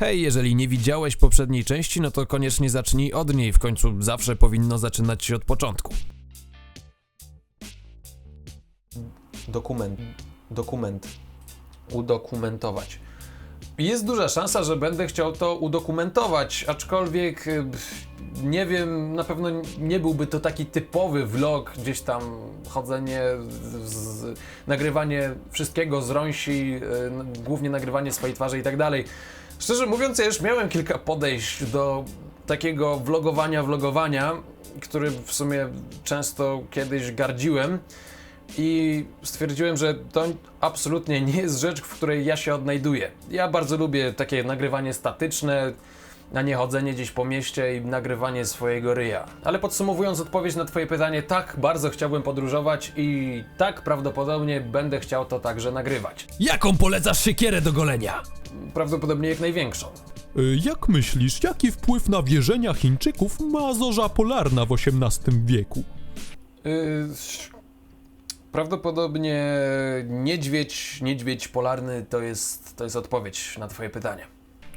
Hej, jeżeli nie widziałeś poprzedniej części, no to koniecznie zacznij od niej, w końcu zawsze powinno zaczynać się od początku. Dokument. Dokument. Udokumentować. Jest duża szansa, że będę chciał to udokumentować, aczkolwiek y, nie wiem, na pewno nie byłby to taki typowy vlog, gdzieś tam chodzenie, z, z, nagrywanie wszystkiego z rąsi, y, głównie nagrywanie swojej twarzy i tak dalej. Szczerze mówiąc, ja już miałem kilka podejść do takiego vlogowania, vlogowania, który w sumie często kiedyś gardziłem i stwierdziłem, że to absolutnie nie jest rzecz, w której ja się odnajduję. Ja bardzo lubię takie nagrywanie statyczne, a nie chodzenie gdzieś po mieście i nagrywanie swojego ryja. Ale podsumowując odpowiedź na Twoje pytanie, tak, bardzo chciałbym podróżować i tak prawdopodobnie będę chciał to także nagrywać. Jaką polecasz siekierę do golenia? Prawdopodobnie jak największą. Y, Jak myślisz, jaki wpływ na wierzenia Chińczyków ma zorza polarna w XVIII wieku? Yy, prawdopodobnie niedźwiedź, niedźwiedź polarny to jest, to jest odpowiedź na Twoje pytanie.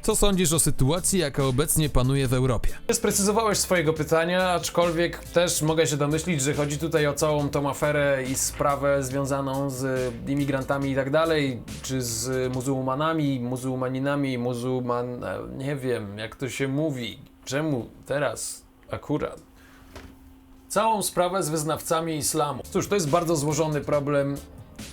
Co sądzisz o sytuacji, jaka obecnie panuje w Europie? Sprecyzowałeś swojego pytania, aczkolwiek też mogę się domyślić, że chodzi tutaj o całą tą aferę i sprawę związaną z imigrantami i tak dalej, czy z muzułmanami, muzułmaninami, muzułman... e, nie wiem, jak to się mówi. Czemu teraz akurat? Całą sprawę z wyznawcami islamu. Cóż, to jest bardzo złożony problem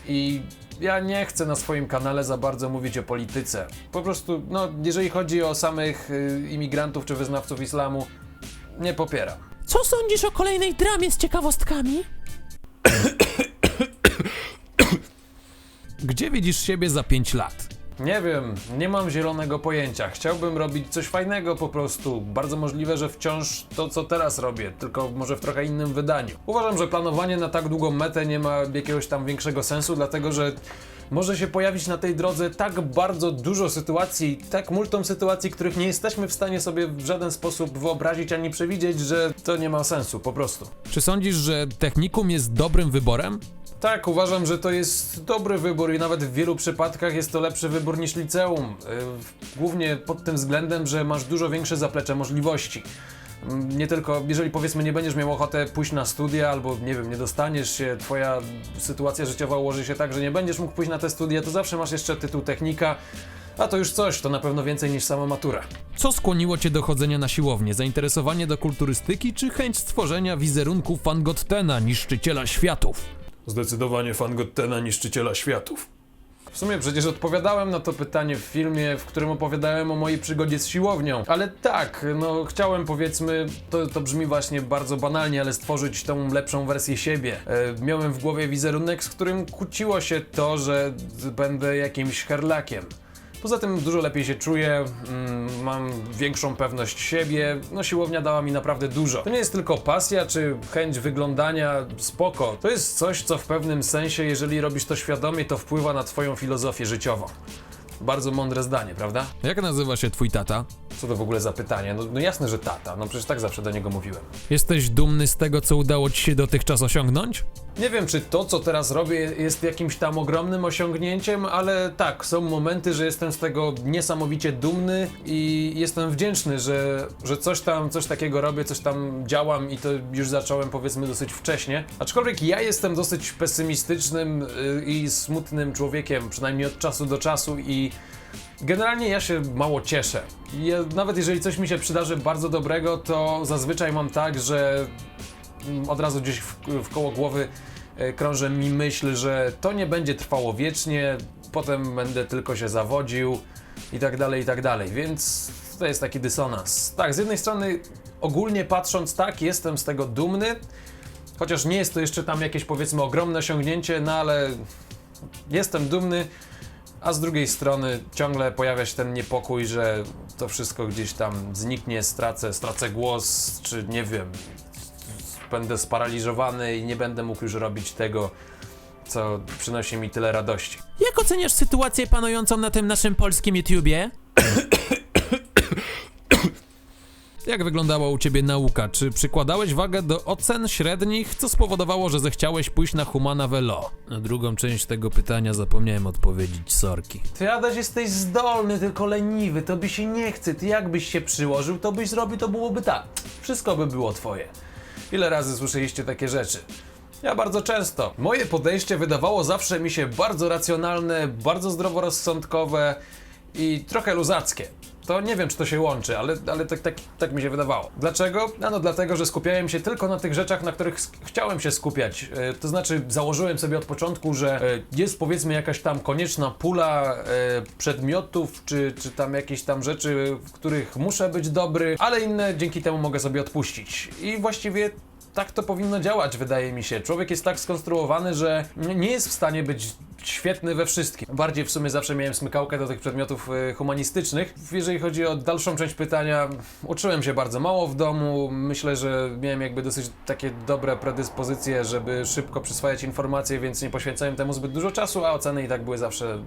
i ja nie chcę na swoim kanale za bardzo mówić o polityce. Po prostu, no, jeżeli chodzi o samych y, imigrantów czy wyznawców islamu, nie popieram. Co sądzisz o kolejnej dramie z ciekawostkami? Gdzie widzisz siebie za 5 lat? Nie wiem, nie mam zielonego pojęcia. Chciałbym robić coś fajnego po prostu. Bardzo możliwe, że wciąż to, co teraz robię, tylko może w trochę innym wydaniu. Uważam, że planowanie na tak długą metę nie ma jakiegoś tam większego sensu, dlatego że może się pojawić na tej drodze tak bardzo dużo sytuacji, tak multum sytuacji, których nie jesteśmy w stanie sobie w żaden sposób wyobrazić ani przewidzieć, że to nie ma sensu po prostu. Czy sądzisz, że technikum jest dobrym wyborem? Tak, uważam, że to jest dobry wybór i nawet w wielu przypadkach jest to lepszy wybór niż liceum. Yy, Głównie pod tym względem, że masz dużo większe zaplecze możliwości. Mm, Nie tylko, jeżeli powiedzmy nie będziesz miał ochotę pójść na studia, albo nie wiem, nie dostaniesz się, twoja sytuacja życiowa ułoży się tak, że nie będziesz mógł pójść na te studia, to zawsze masz jeszcze tytuł technika, a to już coś, to na pewno więcej niż sama matura. Co skłoniło cię do chodzenia na siłownię? Zainteresowanie do kulturystyki czy chęć stworzenia wizerunku Fangottena, niszczyciela światów? Zdecydowanie fan Gottena, niszczyciela światów. W sumie przecież odpowiadałem na to pytanie w filmie, w którym opowiadałem o mojej przygodzie z siłownią. Ale tak, no chciałem powiedzmy, to, to brzmi właśnie bardzo banalnie, ale stworzyć tą lepszą wersję siebie. E, miałem w głowie wizerunek, z którym kłóciło się to, że będę jakimś herlakiem. Poza tym dużo lepiej się czuję, mm, mam większą pewność siebie, no siłownia dała mi naprawdę dużo. To nie jest tylko pasja czy chęć wyglądania spoko, to jest coś, co w pewnym sensie, jeżeli robisz to świadomie, to wpływa na twoją filozofię życiową. Bardzo mądre zdanie, prawda? Jak nazywa się twój tata? Co to w ogóle za pytanie? No, no jasne, że tata, no przecież tak zawsze do niego mówiłem. Jesteś dumny z tego, co udało ci się dotychczas osiągnąć? Nie wiem, czy to, co teraz robię, jest jakimś tam ogromnym osiągnięciem, ale tak, są momenty, że jestem z tego niesamowicie dumny i jestem wdzięczny, że, że coś tam, coś takiego robię, coś tam działam i to już zacząłem powiedzmy dosyć wcześnie. Aczkolwiek ja jestem dosyć pesymistycznym y, i smutnym człowiekiem, przynajmniej od czasu do czasu i Generalnie ja się mało cieszę. Ja, nawet jeżeli coś mi się przydarzy bardzo dobrego, to zazwyczaj mam tak, że od razu gdzieś w, w koło głowy e, krąży mi myśl, że to nie będzie trwało wiecznie, potem będę tylko się zawodził i tak dalej, i tak dalej. Więc to jest taki dysonans. Tak, z jednej strony ogólnie patrząc, tak, jestem z tego dumny, chociaż nie jest to jeszcze tam jakieś powiedzmy ogromne osiągnięcie, no ale jestem dumny, a z drugiej strony ciągle pojawia się ten niepokój, że to wszystko gdzieś tam zniknie, stracę, stracę głos, czy nie wiem, będę sparaliżowany i nie będę mógł już robić tego, co przynosi mi tyle radości. Jak oceniasz sytuację panującą na tym naszym polskim YouTubie? Jak wyglądała u ciebie nauka? Czy przykładałeś wagę do ocen średnich, co spowodowało, że zechciałeś pójść na humana velo? Na drugą część tego pytania zapomniałem odpowiedzieć, sorki. Ty Adaś jesteś zdolny, tylko leniwy, to by się nie chce. Ty jakbyś się przyłożył, to byś zrobił, to byłoby tak. Wszystko by było twoje. Ile razy słyszeliście takie rzeczy? Ja bardzo często. Moje podejście wydawało zawsze mi się bardzo racjonalne, bardzo zdroworozsądkowe i trochę luzackie. To nie wiem, czy to się łączy, ale, ale tak, tak, tak mi się wydawało. Dlaczego? No, dlatego, że skupiałem się tylko na tych rzeczach, na których chciałem się skupiać. E, to znaczy, założyłem sobie od początku, że e, jest powiedzmy jakaś tam konieczna pula e, przedmiotów, czy, czy tam jakieś tam rzeczy, w których muszę być dobry, ale inne dzięki temu mogę sobie odpuścić. I właściwie tak to powinno działać, wydaje mi się. Człowiek jest tak skonstruowany, że nie jest w stanie być świetny we wszystkim. Bardziej w sumie zawsze miałem smykałkę do tych przedmiotów e, humanistycznych. Jeżeli chodzi o dalszą część pytania, uczyłem się bardzo mało w domu. Myślę, że miałem jakby dosyć takie dobre predyspozycje, żeby szybko przyswajać informacje, więc nie poświęcałem temu zbyt dużo czasu, a oceny i tak były zawsze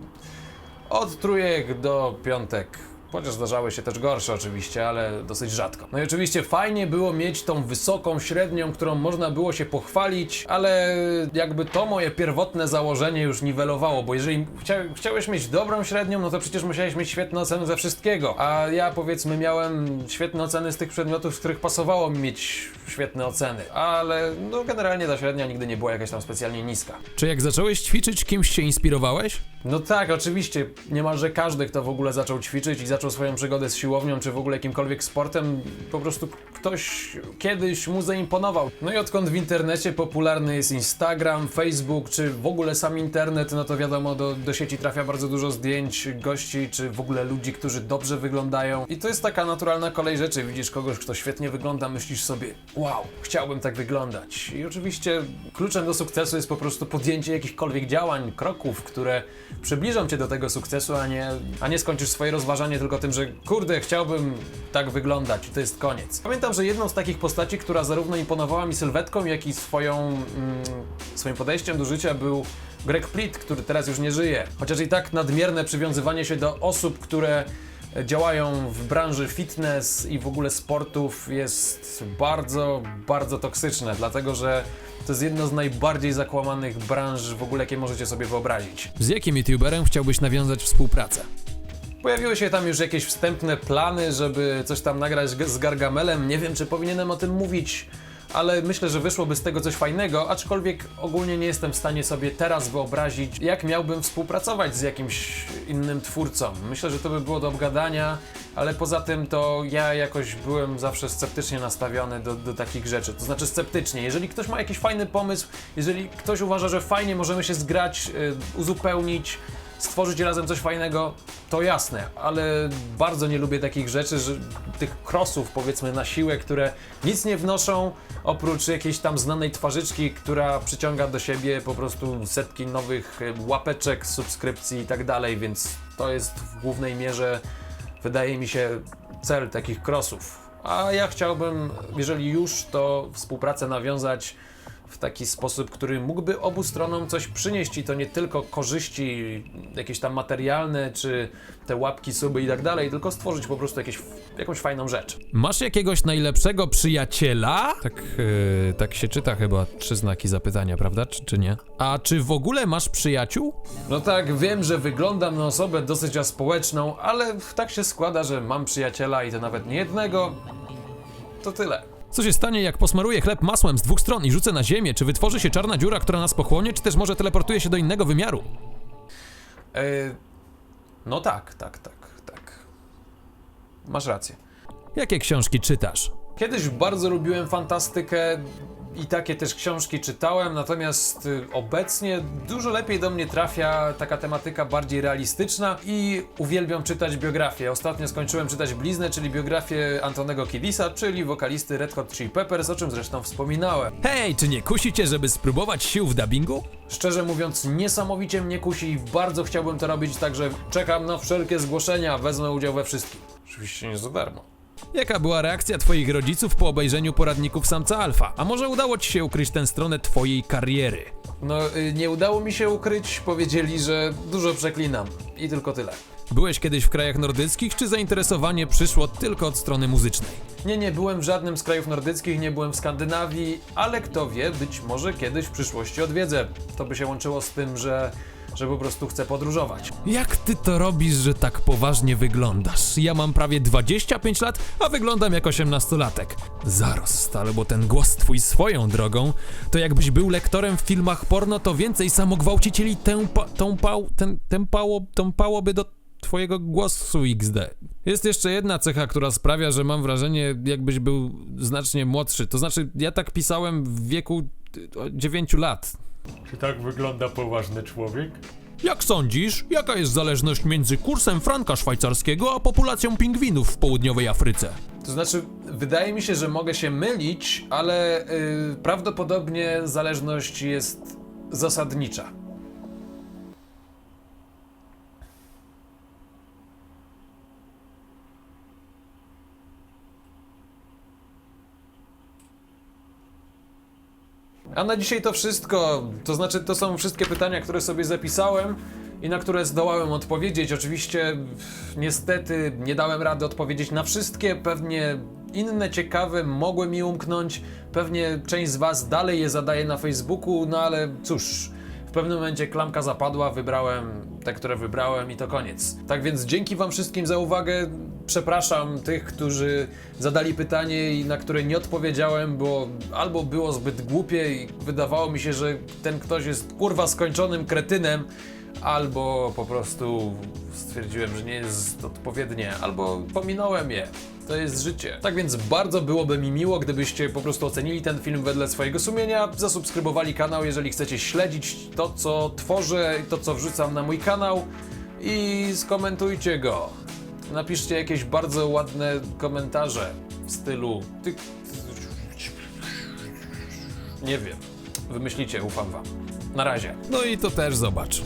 od trójek do piątek. Chociaż zdarzały się też gorsze oczywiście, ale dosyć rzadko. No i oczywiście fajnie było mieć tą wysoką średnią, którą można było się pochwalić, ale jakby to moje pierwotne założenie już niwelowało, bo jeżeli chcia, chciałeś mieć dobrą średnią, no to przecież musiałeś mieć świetne oceny ze wszystkiego. A ja powiedzmy miałem świetne oceny z tych przedmiotów, z których pasowało mi mieć świetne oceny. Ale no generalnie ta średnia nigdy nie była jakaś tam specjalnie niska. Czy jak zacząłeś ćwiczyć, kimś się inspirowałeś? No tak, oczywiście. Niemalże każdy, kto w ogóle zaczął ćwiczyć i zaczął swoją przygodę z siłownią, czy w ogóle jakimkolwiek sportem, po prostu ktoś kiedyś mu zaimponował. No i odkąd w internecie popularny jest Instagram, Facebook, czy w ogóle sam internet, no to wiadomo, do, do sieci trafia bardzo dużo zdjęć gości, czy w ogóle ludzi, którzy dobrze wyglądają. I to jest taka naturalna kolej rzeczy. Widzisz kogoś, kto świetnie wygląda, myślisz sobie, wow, chciałbym tak wyglądać. I oczywiście kluczem do sukcesu jest po prostu podjęcie jakichkolwiek działań, kroków, które przybliżą cię do tego sukcesu, a nie, a nie skończysz swoje rozważanie tylko tym, że kurde, chciałbym tak wyglądać i to jest koniec. Pamiętam, że jedną z takich postaci, która zarówno imponowała mi sylwetką, jak i swoją, mm, swoim podejściem do życia był Greg Plitt, który teraz już nie żyje. Chociaż i tak nadmierne przywiązywanie się do osób, które działają w branży fitness i w ogóle sportów jest bardzo, bardzo toksyczne, dlatego że to jest jedno z najbardziej zakłamanych branż w ogóle, jakie możecie sobie wyobrazić. Z jakim youtuberem chciałbyś nawiązać współpracę? Pojawiły się tam już jakieś wstępne plany, żeby coś tam nagrać z Gargamelem. Nie wiem, czy powinienem o tym mówić, ale myślę, że wyszłoby z tego coś fajnego, aczkolwiek ogólnie nie jestem w stanie sobie teraz wyobrazić, jak miałbym współpracować z jakimś innym twórcą. Myślę, że to by było do obgadania, ale poza tym to ja jakoś byłem zawsze sceptycznie nastawiony do, do takich rzeczy. To znaczy sceptycznie. Jeżeli ktoś ma jakiś fajny pomysł, jeżeli ktoś uważa, że fajnie możemy się zgrać, y, uzupełnić, stworzyć razem coś fajnego, to jasne, ale bardzo nie lubię takich rzeczy, że tych krosów powiedzmy na siłę, które nic nie wnoszą, oprócz jakiejś tam znanej twarzyczki, która przyciąga do siebie po prostu setki nowych łapeczek, subskrypcji i tak dalej, więc to jest w głównej mierze, wydaje mi się, cel takich krosów. A ja chciałbym, jeżeli już, to współpracę nawiązać w taki sposób, który mógłby obu stronom coś przynieść i to nie tylko korzyści jakieś tam materialne, czy te łapki, suby i tak dalej, tylko stworzyć po prostu jakieś, jakąś fajną rzecz. Masz jakiegoś najlepszego przyjaciela? Tak, yy, tak się czyta chyba trzy znaki zapytania, prawda? Czy, czy nie? A czy w ogóle masz przyjaciół? No tak, wiem, że wyglądam na osobę dosyć aspołeczną, ale tak się składa, że mam przyjaciela i to nawet nie jednego. To tyle. Co się stanie, jak posmaruję chleb masłem z dwóch stron i rzucę na ziemię? Czy wytworzy się czarna dziura, która nas pochłonie, czy też może teleportuje się do innego wymiaru? E, no tak, tak, tak, tak. Masz rację. Jakie książki czytasz? Kiedyś bardzo lubiłem fantastykę i takie też książki czytałem, natomiast y, obecnie dużo lepiej do mnie trafia taka tematyka bardziej realistyczna i uwielbiam czytać biografię. Ostatnio skończyłem czytać Bliznę, czyli biografię Antonego Kidisa, czyli wokalisty Red Hot Chili Peppers, o czym zresztą wspominałem. Hej, czy nie kusi cię, żeby spróbować sił w dubbingu? Szczerze mówiąc, niesamowicie mnie kusi i bardzo chciałbym to robić, także czekam na wszelkie zgłoszenia, wezmę udział we wszystkim. Oczywiście nie za darmo. Jaka była reakcja twoich rodziców po obejrzeniu poradników samca alfa? A może udało ci się ukryć tę stronę twojej kariery? No, y, nie udało mi się ukryć, powiedzieli, że dużo przeklinam. I tylko tyle. Byłeś kiedyś w krajach nordyckich, czy zainteresowanie przyszło tylko od strony muzycznej? Nie, nie byłem w żadnym z krajów nordyckich, nie byłem w Skandynawii, ale kto wie, być może kiedyś w przyszłości odwiedzę. To by się łączyło z tym, że, że po prostu chcę podróżować. Jak ty to robisz, że tak poważnie wyglądasz? Ja mam prawie 25 lat, a wyglądam jak 18-latek. Zarost, albo ten głos twój swoją drogą, to jakbyś był lektorem w filmach porno, to więcej samogwałcicieli tępa, tąpał, ten, tępało, tąpałoby do twojego głosu XD. Jest jeszcze jedna cecha, która sprawia, że mam wrażenie, jakbyś był znacznie młodszy. To znaczy, ja tak pisałem w wieku 9 lat. Czy tak wygląda poważny człowiek? Jak sądzisz, jaka jest zależność między kursem franka szwajcarskiego a populacją pingwinów w południowej Afryce? To znaczy, wydaje mi się, że mogę się mylić, ale yy, prawdopodobnie zależność jest zasadnicza. A na dzisiaj to wszystko. To znaczy, to są wszystkie pytania, które sobie zapisałem i na które zdołałem odpowiedzieć. Oczywiście, niestety, nie dałem rady odpowiedzieć na wszystkie. Pewnie inne ciekawe mogły mi umknąć. Pewnie część z Was dalej je zadaje na Facebooku, no ale cóż. W pewnym momencie klamka zapadła, wybrałem te, które wybrałem i to koniec. Tak więc dzięki Wam wszystkim za uwagę. Przepraszam tych, którzy zadali pytanie i na które nie odpowiedziałem, bo albo było zbyt głupie i wydawało mi się, że ten ktoś jest kurwa skończonym kretynem, albo po prostu stwierdziłem, że nie jest odpowiednie, albo pominąłem je. To jest życie. Tak więc bardzo byłoby mi miło, gdybyście po prostu ocenili ten film wedle swojego sumienia, zasubskrybowali kanał, jeżeli chcecie śledzić to, co tworzę to, co wrzucam na mój kanał i skomentujcie go. Napiszcie jakieś bardzo ładne komentarze w stylu. Ty... Nie wiem. Wymyślicie, ufam wam. Na razie. No i to też zobacz.